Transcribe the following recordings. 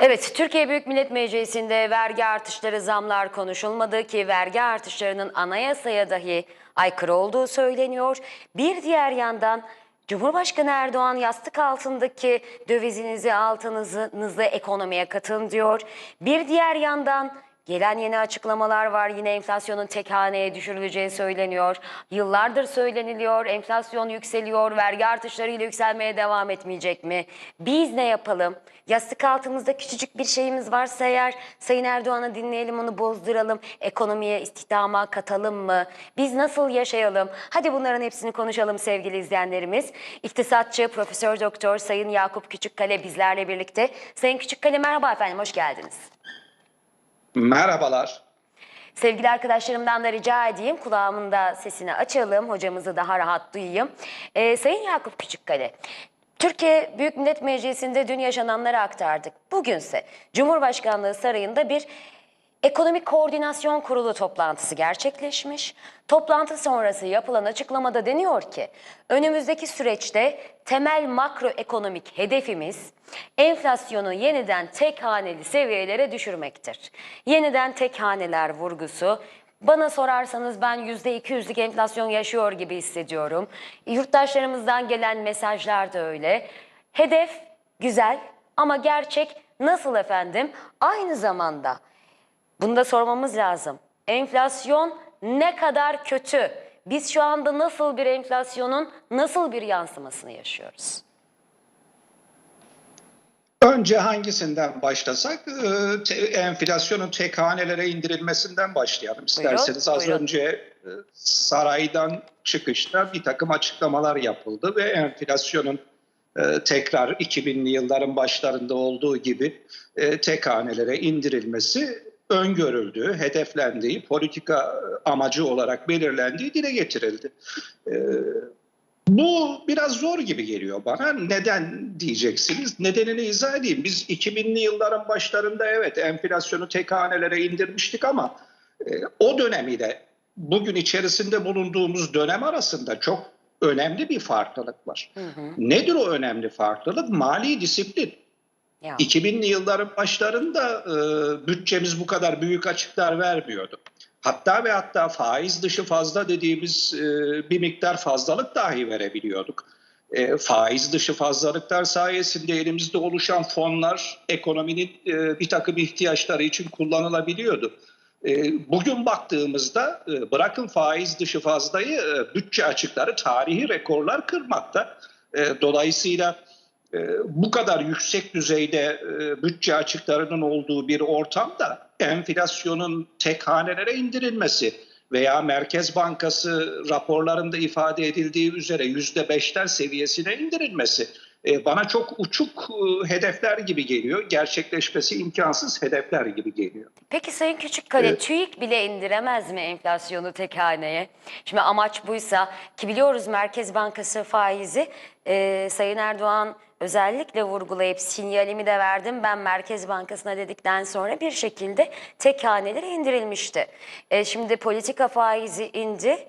Evet, Türkiye Büyük Millet Meclisi'nde vergi artışları, zamlar konuşulmadı ki vergi artışlarının anayasaya dahi aykırı olduğu söyleniyor. Bir diğer yandan Cumhurbaşkanı Erdoğan yastık altındaki dövizinizi, altınızı ekonomiye katın diyor. Bir diğer yandan Gelen yeni açıklamalar var. Yine enflasyonun tek haneye düşürüleceği söyleniyor. Yıllardır söyleniliyor. Enflasyon yükseliyor. Vergi artışlarıyla yükselmeye devam etmeyecek mi? Biz ne yapalım? Yastık altımızda küçücük bir şeyimiz varsa eğer Sayın Erdoğan'ı dinleyelim onu bozduralım. Ekonomiye, istihdama katalım mı? Biz nasıl yaşayalım? Hadi bunların hepsini konuşalım sevgili izleyenlerimiz. İktisatçı Profesör Doktor Sayın Yakup Küçükkale bizlerle birlikte. Sayın Küçükkale merhaba efendim hoş geldiniz. Merhabalar. Sevgili arkadaşlarımdan da rica edeyim kulağımın da sesini açalım. Hocamızı daha rahat duyayım. Ee, Sayın Yakup Küçükkale, Türkiye Büyük Millet Meclisi'nde dün yaşananları aktardık. Bugünse Cumhurbaşkanlığı Sarayı'nda bir Ekonomik Koordinasyon Kurulu toplantısı gerçekleşmiş. Toplantı sonrası yapılan açıklamada deniyor ki önümüzdeki süreçte temel makroekonomik hedefimiz enflasyonu yeniden tek haneli seviyelere düşürmektir. Yeniden tek haneler vurgusu bana sorarsanız ben %200'lük enflasyon yaşıyor gibi hissediyorum. Yurttaşlarımızdan gelen mesajlar da öyle. Hedef güzel ama gerçek nasıl efendim? Aynı zamanda bunu da sormamız lazım. Enflasyon ne kadar kötü? Biz şu anda nasıl bir enflasyonun nasıl bir yansımasını yaşıyoruz? Önce hangisinden başlasak? Ee, Enflasyonun tek hanelere indirilmesinden başlayalım isterseniz. Az buyurun. önce e, saraydan çıkışta bir takım açıklamalar yapıldı ve enflasyonun e, tekrar 2000'li yılların başlarında olduğu gibi e, tek hanelere indirilmesi öngörüldüğü, hedeflendiği, politika amacı olarak belirlendiği dile getirildi. E, Bu biraz zor gibi geliyor bana. Neden diyeceksiniz? Nedenini izah edeyim. Biz 2000'li yılların başlarında evet enflasyonu tek hanelere indirmiştik ama e, o dönemiyle bugün içerisinde bulunduğumuz dönem arasında çok önemli bir farklılık var. Nedir o önemli farklılık? Mali disiplin. Ya. 2000'li yılların başlarında e, bütçemiz bu kadar büyük açıklar vermiyordu. Hatta ve hatta faiz dışı fazla dediğimiz e, bir miktar fazlalık dahi verebiliyorduk. E, faiz dışı fazlalıklar sayesinde elimizde oluşan fonlar ekonominin e, bir takım ihtiyaçları için kullanılabiliyordu. E, bugün baktığımızda e, bırakın faiz dışı fazlayı e, bütçe açıkları tarihi rekorlar kırmakta. Dolayısıyla bu kadar yüksek düzeyde e, bütçe açıklarının olduğu bir ortamda enflasyonun tek hanelere indirilmesi veya Merkez Bankası raporlarında ifade edildiği üzere yüzde beşler seviyesine indirilmesi bana çok uçuk e, hedefler gibi geliyor. Gerçekleşmesi imkansız hedefler gibi geliyor. Peki Sayın Küçükkale Evet. TÜİK bile indiremez mi enflasyonu tek haneye? Şimdi amaç buysa ki biliyoruz Merkez Bankası faizi e, Sayın Erdoğan özellikle vurgulayıp sinyalimi de verdim ben Merkez Bankası'na dedikten sonra bir şekilde tek hanelere indirilmişti. E, şimdi politika faizi indi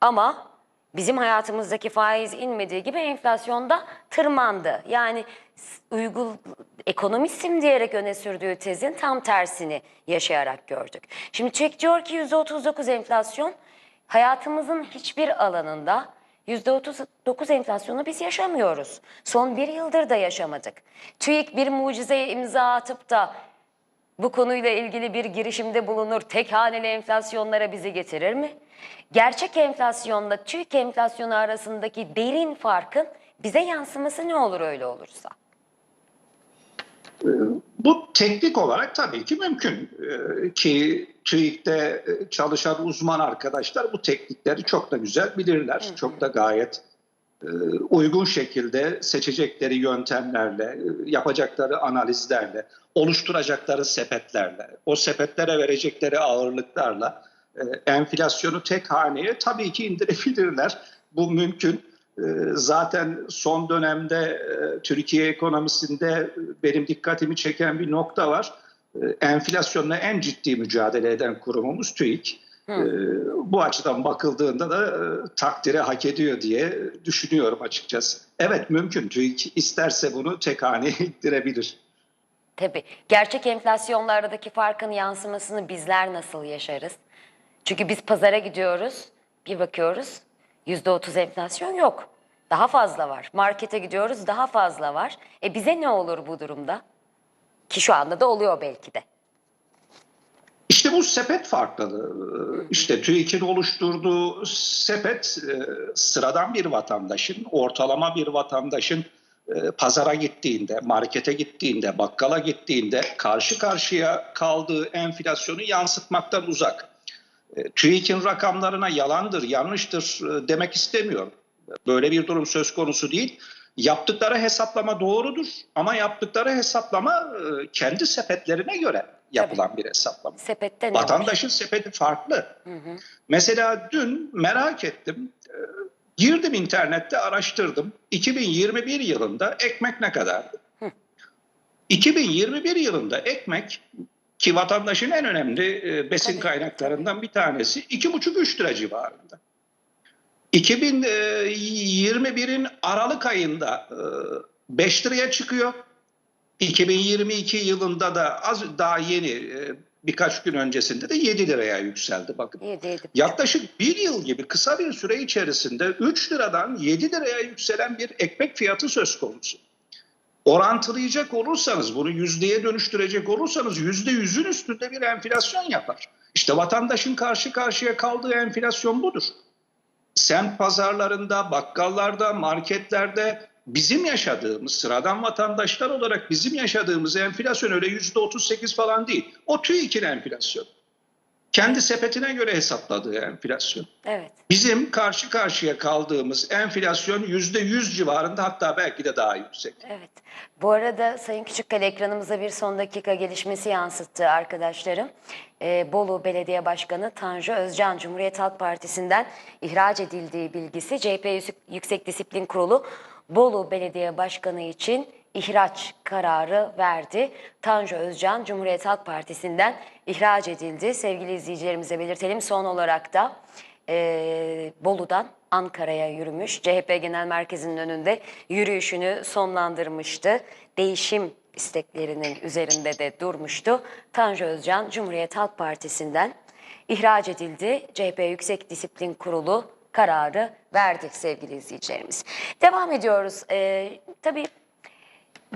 ama bizim hayatımızdaki faiz inmediği gibi enflasyonda tırmandı. Yani uygul ekonomistim diyerek öne sürdüğü tezin tam tersini yaşayarak gördük. Şimdi TÜİK diyor ki %39 enflasyon hayatımızın hiçbir alanında %39 enflasyonu biz yaşamıyoruz. Son bir yıldır da yaşamadık. TÜİK bir mucizeye imza atıp da bu konuyla ilgili bir girişimde bulunur, tek haneli enflasyonlara bizi getirir mi? Gerçek enflasyonla TÜİK enflasyonu arasındaki derin farkın bize yansıması ne olur öyle olursa? Bu teknik olarak tabii ki mümkün Ee, ki TÜİK'te e, çalışan uzman arkadaşlar bu teknikleri çok da güzel bilirler. Çok da gayet e, uygun şekilde seçecekleri yöntemlerle, e, yapacakları analizlerle, oluşturacakları sepetlerle, o sepetlere verecekleri ağırlıklarla enflasyonu tek haneye tabii ki indirebilirler. Bu mümkün. E, Zaten son dönemde e, Türkiye ekonomisinde e, benim dikkatimi çeken bir nokta var. E, Enflasyonla en ciddi mücadele eden kurumumuz TÜİK. E, Bu açıdan bakıldığında da e, takdire hak ediyor diye düşünüyorum açıkçası. Evet mümkün. TÜİK isterse bunu tek haneye indirebilir. Tabii. Gerçek enflasyonla aradaki farkın yansımasını bizler nasıl yaşarız? Çünkü biz pazara gidiyoruz, bir bakıyoruz %30 enflasyon yok. Daha fazla var. Markete gidiyoruz daha fazla var. E bize ne olur bu durumda? Ki şu anda da oluyor belki de. İşte bu sepet farklılığı. İşte TÜİK'in oluşturduğu sepet e, sıradan bir vatandaşın, ortalama bir vatandaşın e, pazara gittiğinde, markete gittiğinde, bakkala gittiğinde karşı karşıya kaldığı enflasyonu yansıtmaktan uzak. E, TÜİK'in rakamlarına yalandır, yanlıştır e, demek istemiyorum. Böyle bir durum söz konusu değil. Yaptıkları hesaplama doğrudur ama yaptıkları hesaplama e, kendi sepetlerine göre yapılan bir hesaplama. Sepette? Vatandaşın sepeti farklı. Mesela dün merak ettim. Girdim internette araştırdım. 2021 yılında ekmek ne kadardı? 2021 yılında ekmek ki vatandaşın en önemli e, besin kaynaklarından bir tanesi 2,5-3 lira civarında. 2021'in Aralık ayında e, 5 liraya çıkıyor. 2022 yılında da az daha yeni e, birkaç gün öncesinde de 7 liraya yükseldi bakın. Yaklaşık bir yıl gibi kısa bir süre içerisinde 3 liradan 7 liraya yükselen bir ekmek fiyatı söz konusu. Orantılayacak olursanız bunu yüzdeye dönüştürecek olursanız yüzde yüzün üstünde bir enflasyon yapar. İşte vatandaşın karşı karşıya kaldığı enflasyon budur. Semt pazarlarında, bakkallarda, marketlerde bizim yaşadığımız sıradan vatandaşlar olarak bizim yaşadığımız enflasyon öyle yüzde 38 falan değil. O TÜİK'in enflasyonu. Kendi sepetine göre hesapladığı enflasyon. Evet. Bizim karşı karşıya kaldığımız enflasyon yüzde yüz civarında hatta belki de daha yüksek. Evet. Bu arada Sayın Küçükkale ekranımıza bir son dakika gelişmesi yansıttı arkadaşlarım. Ee, Bolu Belediye Başkanı Tanju Özcan Cumhuriyet Halk Partisi'nden ihraç edildiği bilgisi CHP Yüksek- Yüksek Disiplin Kurulu Bolu Belediye Başkanı için ihraç kararı verdi. Tanju Özcan Cumhuriyet Halk Partisi'nden ihraç edildi. Sevgili izleyicilerimize belirtelim. Son olarak da e, Bolu'dan Ankara'ya yürümüş. CHP Genel Merkezi'nin önünde yürüyüşünü sonlandırmıştı. Değişim isteklerinin üzerinde de durmuştu. Tanju Özcan Cumhuriyet Halk Partisi'nden ihraç edildi. CHP Yüksek Disiplin Kurulu kararı verdi sevgili izleyicilerimiz. Devam ediyoruz. Ee, tabii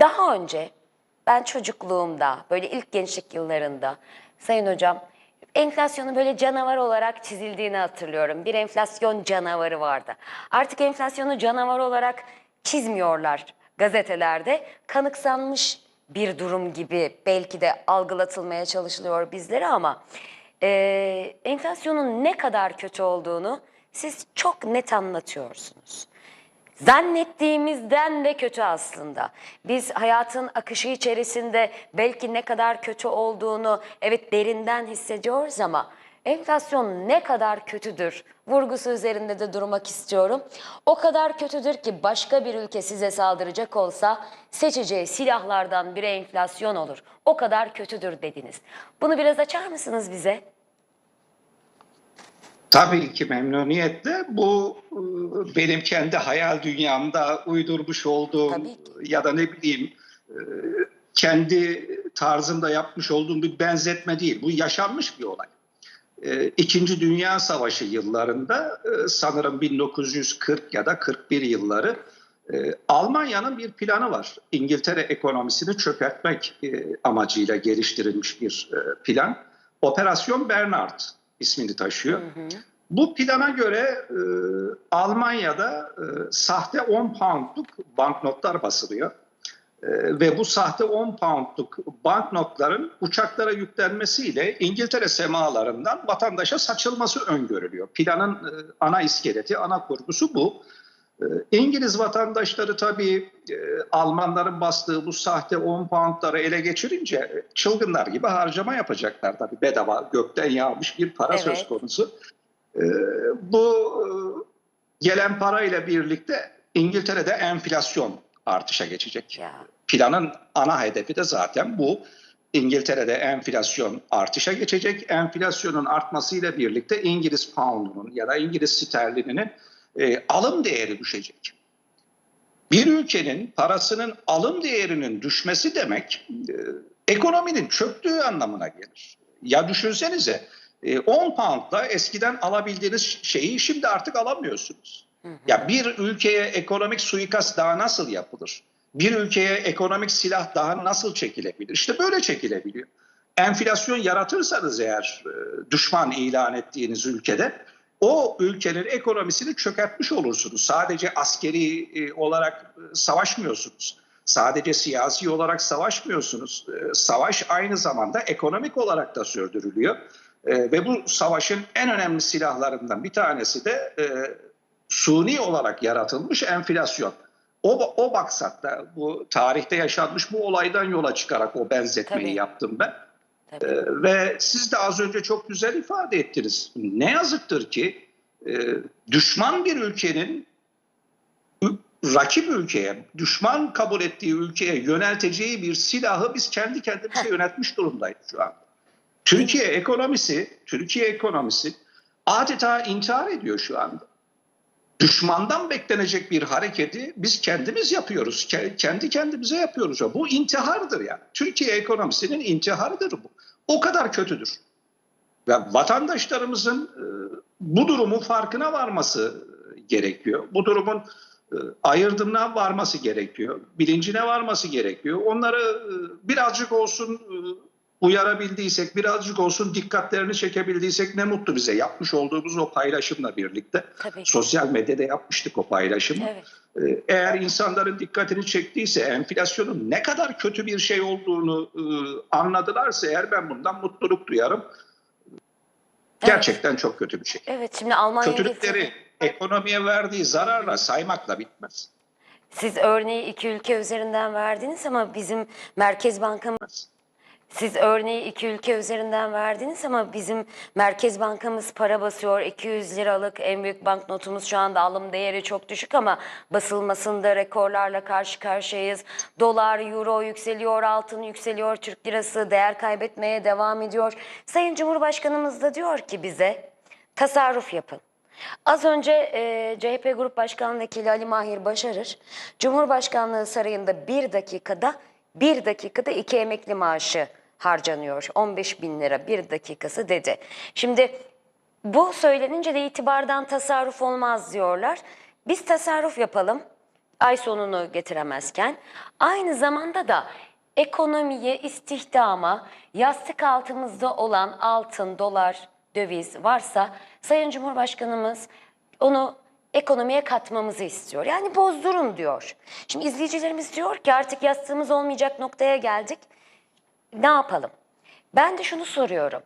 daha önce ben çocukluğumda böyle ilk gençlik yıllarında Sayın Hocam enflasyonun böyle canavar olarak çizildiğini hatırlıyorum. Bir enflasyon canavarı vardı. Artık enflasyonu canavar olarak çizmiyorlar gazetelerde. Kanıksanmış bir durum gibi belki de algılatılmaya çalışılıyor bizlere ama e, enflasyonun ne kadar kötü olduğunu siz çok net anlatıyorsunuz. Zannettiğimizden de kötü aslında. Biz hayatın akışı içerisinde belki ne kadar kötü olduğunu evet derinden hissediyoruz ama enflasyon ne kadar kötüdür vurgusu üzerinde de durmak istiyorum. O kadar kötüdür ki başka bir ülke size saldıracak olsa seçeceği silahlardan biri enflasyon olur. O kadar kötüdür dediniz. Bunu biraz açar mısınız bize? Tabii ki memnuniyetle. Bu e, benim kendi hayal dünyamda uydurmuş olduğum ya da ne bileyim e, kendi tarzımda yapmış olduğum bir benzetme değil. Bu yaşanmış bir olay. E, İkinci Dünya Savaşı yıllarında sanırım 1940 ya da 41 yılları Almanya'nın bir planı var. İngiltere ekonomisini çökertmek amacıyla geliştirilmiş bir plan. Operasyon Bernard ismini taşıyor. Bu plana göre e, Almanya'da e, sahte 10 poundluk banknotlar basılıyor. E, ve bu sahte 10 poundluk banknotların uçaklara yüklenmesiyle İngiltere semalarından vatandaşa saçılması öngörülüyor. Planın e, ana iskeleti, ana kurgusu bu. E, İngiliz vatandaşları tabii e, Almanların bastığı bu sahte 10 poundları ele geçirince e, çılgınlar gibi harcama yapacaklar tabii. Bedava gökten yağmış bir para Evet. söz konusu. E, bu e, gelen parayla birlikte İngiltere'de enflasyon artışa geçecek. Ya. Planın ana hedefi de zaten bu. İngiltere'de enflasyon artışa geçecek. Enflasyonun artmasıyla birlikte İngiliz poundunun ya da İngiliz sterlininin e, alım değeri düşecek. Bir ülkenin parasının alım değerinin düşmesi demek e, ekonominin çöktüğü anlamına gelir. Ya düşünsenize e, 10 poundla eskiden alabildiğiniz şeyi şimdi artık alamıyorsunuz. Ya bir ülkeye ekonomik suikast daha nasıl yapılır? Bir ülkeye ekonomik silah daha nasıl çekilebilir? İşte böyle çekilebiliyor. Enflasyon yaratırsanız eğer e, düşman ilan ettiğiniz ülkede o ülkenin ekonomisini çökertmiş olursunuz. Sadece askeri e, olarak e, savaşmıyorsunuz. Sadece siyasi olarak savaşmıyorsunuz. E, Savaş aynı zamanda ekonomik olarak da sürdürülüyor. Ve bu savaşın en önemli silahlarından bir tanesi de suni olarak yaratılmış enflasyon. O, o maksatla bu tarihte yaşanmış bu olaydan yola çıkarak o benzetmeyi Tabii. yaptım ben. Tabii. Ee, ve siz de az önce çok güzel ifade ettiniz. Ne yazıktır ki e, düşman bir ülkenin rakip ülkeye, düşman kabul ettiği ülkeye yönelteceği bir silahı biz kendi kendimize yönetmiş durumdayız şu an. Türkiye ekonomisi, Türkiye ekonomisi adeta intihar ediyor şu anda. Düşmandan beklenecek bir hareketi biz kendimiz yapıyoruz. Ke- Kendi kendimize yapıyoruz. Bu intihardır ya. Türkiye ekonomisinin intiharıdır bu. O kadar kötüdür. Ve vatandaşlarımızın e, bu durumun farkına varması e, gerekiyor. Bu durumun e, ayırdımına varması gerekiyor. Bilincine varması gerekiyor. Onları birazcık olsun uyarabildiysek, birazcık olsun dikkatlerini çekebildiysek ne mutlu bize. Yapmış olduğumuz o paylaşımla birlikte. Tabii. Sosyal medyada yapmıştık o paylaşımı. Evet. Ee, Eğer insanların dikkatini çektiyse, enflasyonun ne kadar kötü bir şey olduğunu e, anladılarsa eğer ben bundan mutluluk duyarım. Gerçekten çok kötü bir şey. Evet şimdi Almanya Kötülükleri ekonomiye verdiği zararla saymakla bitmez. Siz örneği iki ülke üzerinden verdiniz ama bizim Merkez Bankamız Siz örneği iki ülke üzerinden verdiniz ama bizim Merkez Bankamız para basıyor. 200 liralık en büyük banknotumuz şu anda alım değeri çok düşük ama basılmasında rekorlarla karşı karşıyayız. Dolar, euro yükseliyor, altın yükseliyor, Türk lirası değer kaybetmeye devam ediyor. Sayın Cumhurbaşkanımız da diyor ki bize tasarruf yapın. Az önce e, CHP Grup Başkan Vekili Ali Mahir Başarır, Cumhurbaşkanlığı Sarayı'nda bir dakikada bir dakikada iki emekli maaşı harcanıyor. 15 bin lira bir dakikası dedi. Şimdi bu söylenince de itibardan tasarruf olmaz diyorlar. Biz tasarruf yapalım ay sonunu getiremezken. Aynı zamanda da ekonomiye, istihdama, yastık altımızda olan altın, dolar, döviz varsa Sayın Cumhurbaşkanımız onu ekonomiye katmamızı istiyor. Yani bozdurun diyor. Şimdi izleyicilerimiz diyor ki artık yastığımız olmayacak noktaya geldik. Ne yapalım? Ben de şunu soruyorum.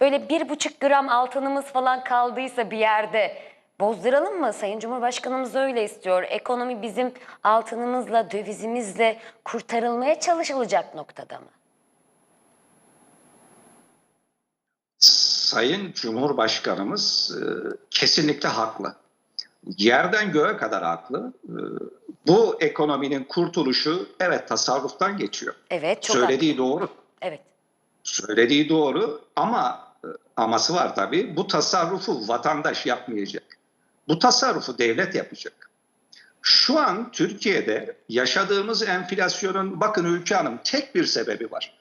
Böyle bir buçuk gram altınımız falan kaldıysa bir yerde bozduralım mı? Sayın Cumhurbaşkanımız öyle istiyor. Ekonomi bizim altınımızla, dövizimizle kurtarılmaya çalışılacak noktada mı? Sayın Cumhurbaşkanımız e, kesinlikle haklı. Yerden göğe kadar haklı. E, bu ekonominin kurtuluşu evet tasarruftan geçiyor. Evet, çok Söylediği doğru. Evet. Söylediği doğru ama e, aması var tabii. Bu tasarrufu vatandaş yapmayacak. Bu tasarrufu devlet yapacak. Şu an Türkiye'de yaşadığımız enflasyonun bakın Ülke Hanım tek bir sebebi var.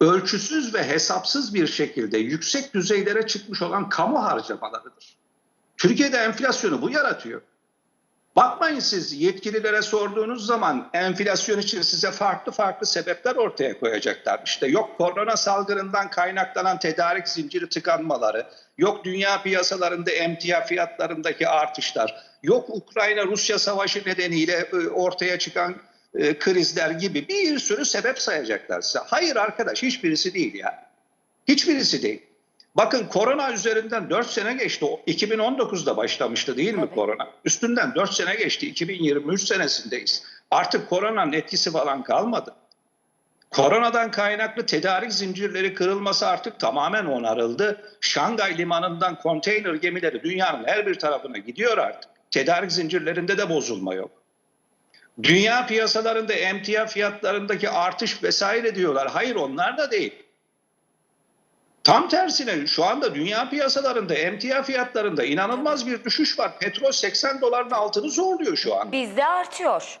Ölçüsüz ve hesapsız bir şekilde yüksek düzeylere çıkmış olan kamu harcamalarıdır. Türkiye'de enflasyonu bu yaratıyor. Bakmayın siz yetkililere sorduğunuz zaman enflasyon için size farklı farklı sebepler ortaya koyacaklar. İşte yok korona salgınından kaynaklanan tedarik zinciri tıkanmaları, yok dünya piyasalarında emtia fiyatlarındaki artışlar, yok Ukrayna-Rusya savaşı nedeniyle e, ortaya çıkan e, krizler gibi bir sürü sebep sayacaklar size. Hayır arkadaş hiçbirisi değil ya. Hiçbirisi değil. Bakın korona üzerinden 4 sene geçti. O 2019'da başlamıştı değil mi Tabii. korona? Üstünden 4 sene geçti. 2023 senesindeyiz. Artık koronanın etkisi falan kalmadı. Koronadan kaynaklı tedarik zincirleri kırılması artık tamamen onarıldı. Şangay limanından konteyner gemileri dünyanın her bir tarafına gidiyor artık. Tedarik zincirlerinde de bozulma yok. Dünya piyasalarında emtia fiyatlarındaki artış vesaire diyorlar. Hayır onlar da değil. Tam tersine şu anda dünya piyasalarında emtia fiyatlarında inanılmaz bir düşüş var. Petrol 80 doların altını zorluyor şu an. Bizde artıyor.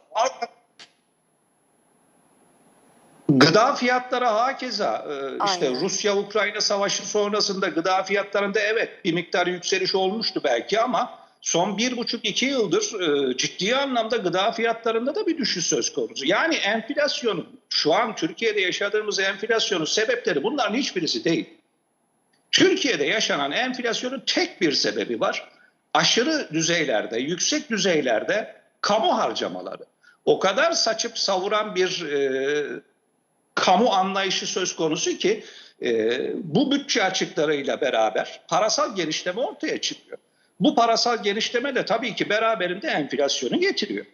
Gıda fiyatları hakeza e, işte Aynen. Rusya-Ukrayna savaşı sonrasında gıda fiyatlarında evet bir miktar yükseliş olmuştu belki ama son bir buçuk iki yıldır e, ciddi anlamda gıda fiyatlarında da bir düşüş söz konusu. Yani enflasyonun şu an Türkiye'de yaşadığımız enflasyonun sebepleri bunların hiçbirisi değil. Türkiye'de yaşanan enflasyonun tek bir sebebi var. Aşırı düzeylerde, yüksek düzeylerde kamu harcamaları. O kadar saçıp savuran bir e, kamu anlayışı söz konusu ki e, bu bütçe açıklarıyla beraber parasal genişleme ortaya çıkıyor. Bu parasal genişleme de tabii ki beraberinde enflasyonu getiriyor.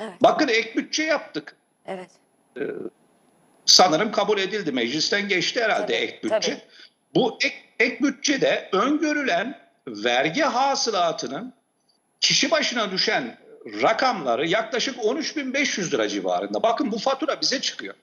Evet. Bakın ek bütçe yaptık. Evet. Sanırım kabul edildi. Meclisten geçti herhalde Tabii, ek bütçe. tabii. Bu ek, ek bütçede öngörülen vergi hasılatının kişi başına düşen rakamları yaklaşık 13.500 lira civarında. Bakın bu fatura bize çıkıyor.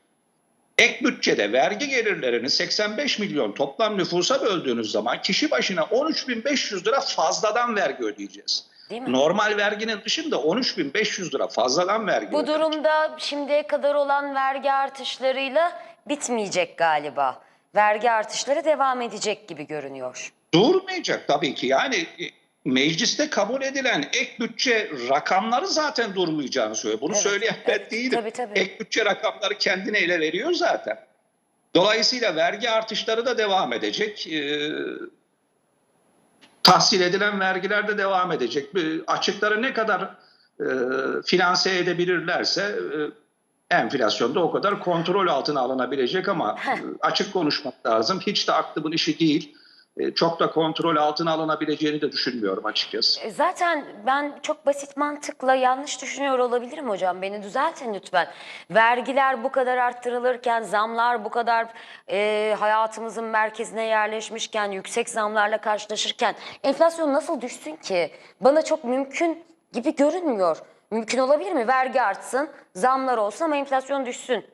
Ek bütçede vergi gelirlerini 85 milyon toplam nüfusa böldüğünüz zaman kişi başına 13.500 lira fazladan vergi ödeyeceğiz. Normal verginin dışında 13.500 lira fazladan vergi Bu ödeyeceğiz. durumda şimdiye kadar olan vergi artışlarıyla bitmeyecek galiba. Vergi artışları devam edecek gibi görünüyor. Durmayacak tabii ki. Yani e, mecliste kabul edilen ek bütçe rakamları zaten durmayacağını söylüyor. Bunu Evet, söyleyen ben evet. değilim. Tabii, tabii. Ek bütçe rakamları kendine ele veriyor zaten. Dolayısıyla vergi artışları da devam edecek. Ee, tahsil edilen vergiler de devam edecek. Açıkları ne kadar e, finanse edebilirlerse e, enflasyon da o kadar kontrol altına alınabilecek ama e, açık konuşmak lazım. Hiç de aklımın işi değil. E, Çok da kontrol altına alınabileceğini de düşünmüyorum açıkçası. E, Zaten ben çok basit mantıkla yanlış düşünüyor olabilirim hocam. Beni düzeltin lütfen. Vergiler bu kadar arttırılırken, zamlar bu kadar e, hayatımızın merkezine yerleşmişken, yüksek zamlarla karşılaşırken enflasyon nasıl düşsün ki? Bana çok mümkün gibi görünmüyor. Mümkün olabilir mi? Vergi artsın, zamlar olsun ama enflasyon düşsün.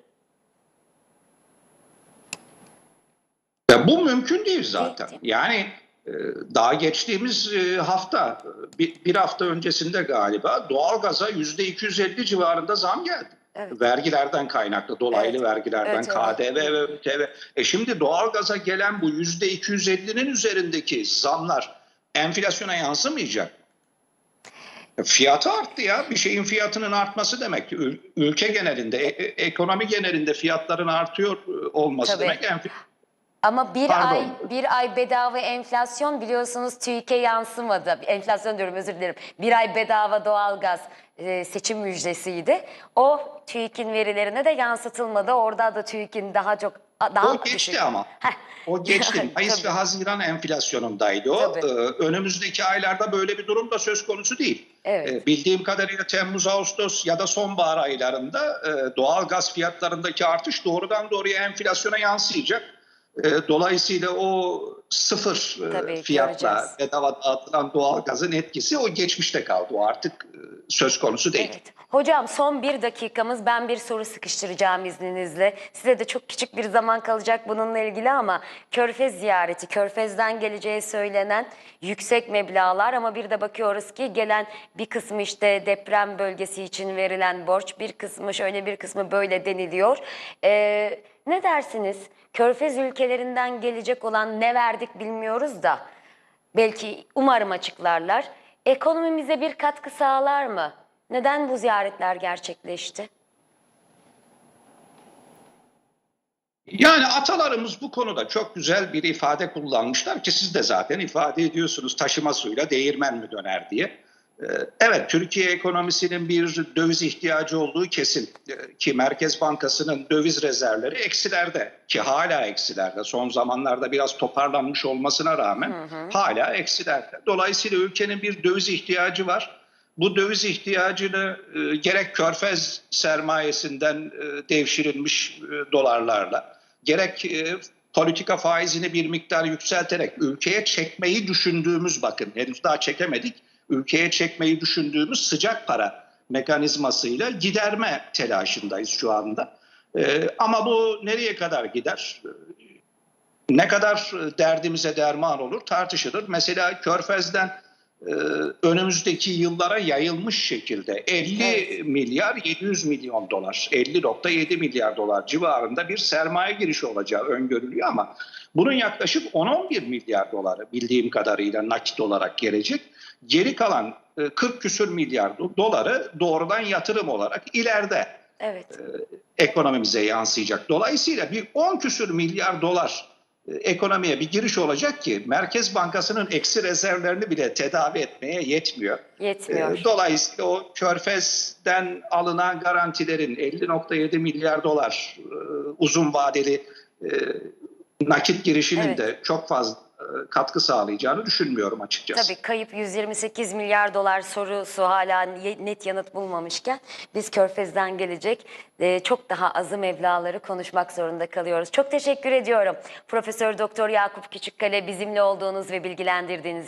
Ya bu mümkün değil zaten. Değil, Yani e, daha geçtiğimiz e, hafta, bir, hafta öncesinde galiba doğalgaza yüzde 250 civarında zam geldi. Evet. Vergilerden kaynaklı, dolaylı Evet. vergilerden, Evet, evet. KDV ve ÖTV. E şimdi doğalgaza gelen bu yüzde 250'nin üzerindeki zamlar enflasyona yansımayacak. Fiyatı arttı ya. Bir şeyin fiyatının artması demek. Ül- Ülke genelinde, e- e- ekonomi genelinde fiyatların artıyor e, olması Tabii. demek enflasyon. Ama bir Pardon. ay bir ay bedava enflasyon biliyorsunuz TÜİK'e yansımadı. Enflasyon diyorum özür dilerim. Bir ay bedava doğalgaz e, seçim müjdesiydi. O TÜİK'in verilerine de yansıtılmadı. Orada da TÜİK'in daha çok daha O geçti düşük- ama. Heh. O geçti. Mayıs ve Haziran enflasyonundaydı o. Tabii. Ee, önümüzdeki aylarda böyle bir durum da söz konusu değil. Evet. Ee, bildiğim kadarıyla Temmuz, Ağustos ya da sonbahar aylarında e, doğal gaz fiyatlarındaki artış doğrudan doğruya enflasyona yansıyacak. E, dolayısıyla o sıfır e, Tabii, fiyatla göreceğiz. bedava dağıtılan doğal gazın etkisi o geçmişte kaldı. O artık e, söz konusu değil. Evet. Hocam son bir dakikamız ben bir soru sıkıştıracağım izninizle. Size de çok küçük bir zaman kalacak bununla ilgili ama Körfez ziyareti, Körfez'den geleceği söylenen yüksek meblağlar ama bir de bakıyoruz ki gelen bir kısmı işte deprem bölgesi için verilen borç, bir kısmı şöyle bir kısmı böyle deniliyor. Ee, ne dersiniz? Körfez ülkelerinden gelecek olan ne verdik bilmiyoruz da belki umarım açıklarlar. Ekonomimize bir katkı sağlar mı? Neden bu ziyaretler gerçekleşti? Yani atalarımız bu konuda çok güzel bir ifade kullanmışlar ki siz de zaten ifade ediyorsunuz taşıma suyla değirmen mi döner diye. Ee, Evet Türkiye ekonomisinin bir döviz ihtiyacı olduğu kesin Ee, ki Merkez Bankası'nın döviz rezervleri eksilerde ki hala eksilerde son zamanlarda biraz toparlanmış olmasına rağmen hala eksilerde. Dolayısıyla ülkenin bir döviz ihtiyacı var. Bu döviz ihtiyacını e, gerek körfez sermayesinden e, devşirilmiş e, dolarlarla gerek e, politika faizini bir miktar yükselterek ülkeye çekmeyi düşündüğümüz bakın henüz daha çekemedik ülkeye çekmeyi düşündüğümüz sıcak para mekanizmasıyla giderme telaşındayız şu anda. E, ama bu nereye kadar gider? ne kadar e, derdimize derman olur tartışılır. Mesela Körfez'den e, önümüzdeki yıllara yayılmış şekilde 50 Evet. milyar 700 milyon dolar, 50.7 milyar dolar civarında bir sermaye girişi olacağı öngörülüyor ama bunun yaklaşık 10-11 milyar doları bildiğim kadarıyla nakit olarak gelecek. Geri kalan e, 40 küsür milyar do- doları doğrudan yatırım olarak ileride Evet. ekonomimize yansıyacak. Dolayısıyla bir 10 küsür milyar dolar e, ekonomiye bir giriş olacak ki Merkez Bankası'nın eksi rezervlerini bile tedavi etmeye yetmiyor. Yetmiyor. E, Dolayısıyla o Körfez'den alınan garantilerin 50.7 milyar dolar e, uzun vadeli e, nakit girişinin Evet. de çok fazla e, katkı sağlayacağını düşünmüyorum açıkçası. Tabii kayıp 128 milyar dolar sorusu hala net yanıt bulmamışken biz Körfez'den gelecek e, çok daha azı meblaları konuşmak zorunda kalıyoruz. Çok teşekkür ediyorum. Profesör Doktor Yakup Küçükkale bizimle olduğunuz ve bilgilendirdiğiniz